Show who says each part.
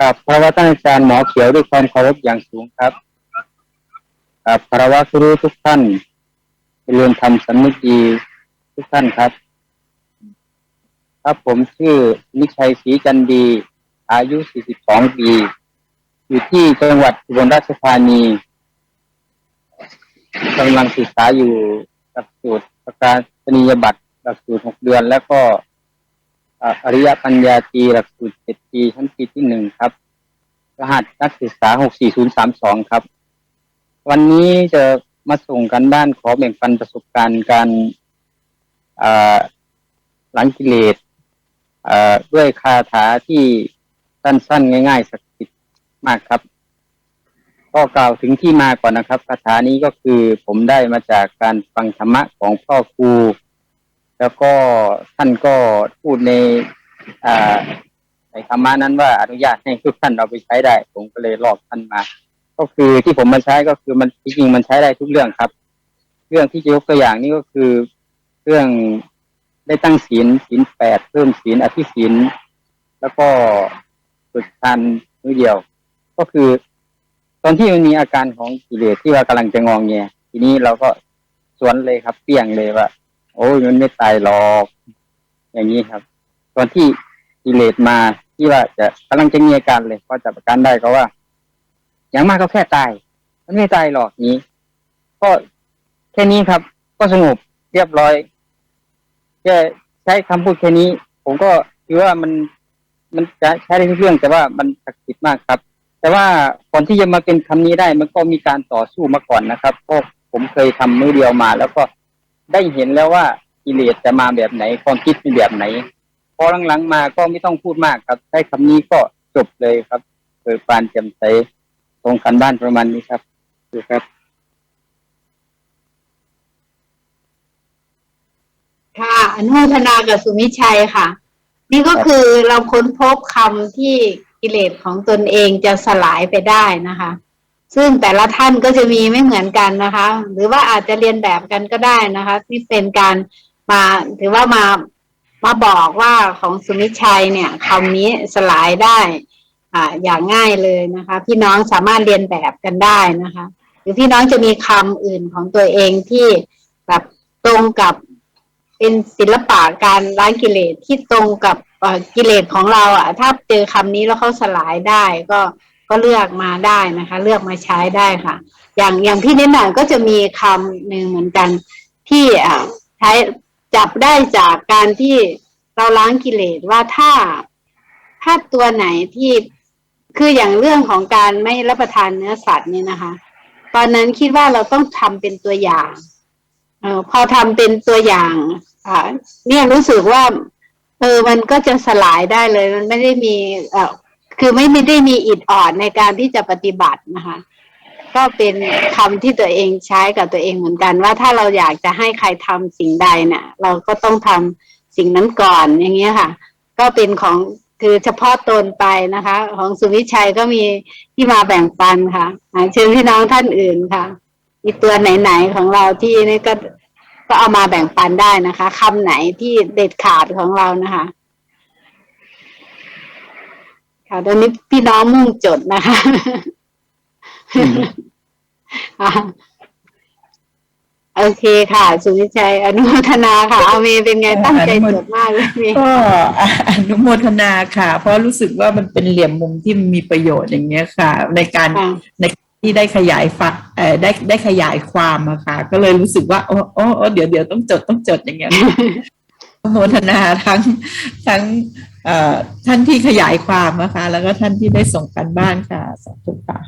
Speaker 1: กับพระวท่านอาจารย์หมอเขียวด้วยความเคารพอย่างสูงครับกับพระวครูทุกท่านเรียนทำสำนึกดีทุกท่านครับ ครับผมชื่อนิชัยศรีจันดี อายุ 42 ปี อยู่ที่จังหวัดอุบลราชธานีกำลังศึกษาอยู่หลักสูตรประกาศนียบัตรหลักสูตร 6 เดือนแล้วก็ อริยปัญญาตีหลักสูตร7ปีชั้นปีที่หนึ่งครับ รหัสนักศึกษา64032ครับ วันนี้จะมาส่งกันบ้านขอแบ่งปันประสบการณ์การอ่าหลังกิเลสด้วยคาถาที่สั้นๆ ง่ายๆสักสิทธิ์มากครับ ก็กล่าวถึงที่มาก่อนนะครับคาถานี้ก็คือผมได้มาจากการฟังธรรมะของพ่อครู แล้วก็ท่านก็พูดในในธรรมะนั้นว่าอนุญาตให้ทุกท่านเอาไปใช้ได้ ผมก็เลยลอกท่านมา ก็คือที่ผมมาใช้ก็คือมันจริงมันใช้ได้ทุกเรื่องครับ เรื่องที่จะยกตัวอย่างนี้ก็คือเรื่องได้ตั้งศีลศีลแปดเพิ่มศีลอธิศีลแล้วก็ฝึกทานมื้อเดียว ก็คือ ตอนที่มันมีอาการของกิเลสที่ว่ากำลังจะงองแงทีนี้เราก็สวนเลยครับเปี้ยงเลยว่า โอ้ยมันไม่ตายหรอก อย่างนี้ครับ ตอนที่กิเลสมาที่ว่าจะกำลังจะมีอาการเลยก็จับอาการได้ก็ว่า อย่างมากก็แค่ตาย มันไม่ตายหรอกนี้ ก็แค่นี้ครับ ก็สงบเรียบร้อยแค่ใช้คำพูดแค่นี้ ผมก็คิดว่ามันมันจะใช้ได้ทุกเรื่อง แต่ว่ามันศักดิ์สิทธิ์มากครับ แต่ว่าก่อนที่จะมาเป็นคำนี้ได้ มันก็มีการต่อสู้มาก่อนนะครับเพราะผมเคยทำมือเดียวมา แล้วก็ ได้เห็นแล้วว่ากิเลสจะมาแบบไหน ความคิดเป็นแบบไหนพอหลังๆมาก็ไม่ต้องพูดมากครับใช้คำนี้ก็จบเลยครับเกิดปานแจ่มใสตรงกันบ้านประมาณนี้ครับดูครับ
Speaker 2: ค่ะอนุโมทนากับสุมิชัยค่ะ นี่ก็คือเราค้นพบคำที่กิเลสของตนเองจะสลายไปได้นะคะ ซึ่งแต่ละท่านก็จะมีไม่เหมือนกันนะคะ หรือว่าอาจจะเรียนแบบกันก็ได้นะคะที่เป็นการมาถือว่ามามาบอกว่าของสุมิชัยเนี่ยคำนี้สลายได้อ่าอย่างง่ายเลยนะคะ พี่น้องสามารถเรียนแบบกันได้นะคะ หรือพี่น้องจะมีคำอื่นของตัวเองที่แบบตรงกับเป็นศิลปะการล้างกิเลสที่ตรงกับกิเลสของเราอะ ถ้าเจอคำนี้แล้วเขาสลายได้ก็ ก็เลือกมาได้นะคะ เลือกมาใช้ได้ค่ะ อย่างอย่างพี่นิดหน่อยก็จะมีคำหนึ่งเหมือนกัน ที่ใช้จับได้จากการที่เราล้างกิเลสว่าถ้าถ้าตัวไหนที่คืออย่างเรื่องของการไม่รับประทานเนื้อสัตว์เนี่ยนะคะ ตอนนั้นคิดว่าเราต้องทำเป็นตัวอย่างเออพอทำเป็นตัวอย่างอ่าเนี่ยรู้สึกว่าเออมันก็จะสลายได้เลย มันไม่ได้มีเออ คือไม่ไม่ได้มีอิดออดในการที่จะปฏิบัตินะคะ ก็เป็นคำที่ตัวเองใช้กับตัวเองเหมือนกันว่าถ้าเราอยากจะให้ใครทำสิ่งใดเนี่ย เราก็ต้องทำสิ่งนั้นก่อนอย่างเงี้ยค่ะ ก็เป็นของคือเฉพาะตนไปนะคะ ของสุวิชัยก็มีที่มาแบ่งปันค่ะเชิญพี่น้องท่านอื่นค่ะ มีตัวไหนๆของเราที่นี่ก็ก็เอามาแบ่งปันได้นะคะคำไหนที่เด็ดขาดของเรานะคะ ค่ะตอนนี้พี่น้องมุ่งจดนะคะอะโอเคค่ะ สุวิชัย อนุโมทนาค่ะ เอาเมย์เป็นไงตั้งใจจดมากเลยเมย์
Speaker 3: ก็อนุโมทนาค่ะ เพราะรู้สึกว่ามันเป็นเหลี่ยมมุมที่มีประโยชน์อย่างเงี้ยค่ะ ในการ
Speaker 2: ค่ะ
Speaker 3: ในที่ได้ขยายฟังเอ่อได้ได้ขยายความอะค่ะ ก็เลยรู้สึกว่าโอ้โอ้โอ้เดี๋ยวเดี๋ยวต้องจดต้องจดอย่างเงี้ยอนุโมทนาทั้งทั้งเอ่อ ท่านที่ขยายความนะคะ แล้วก็ท่านที่ได้ส่งกันบ้านค่ะสาธุค่ะ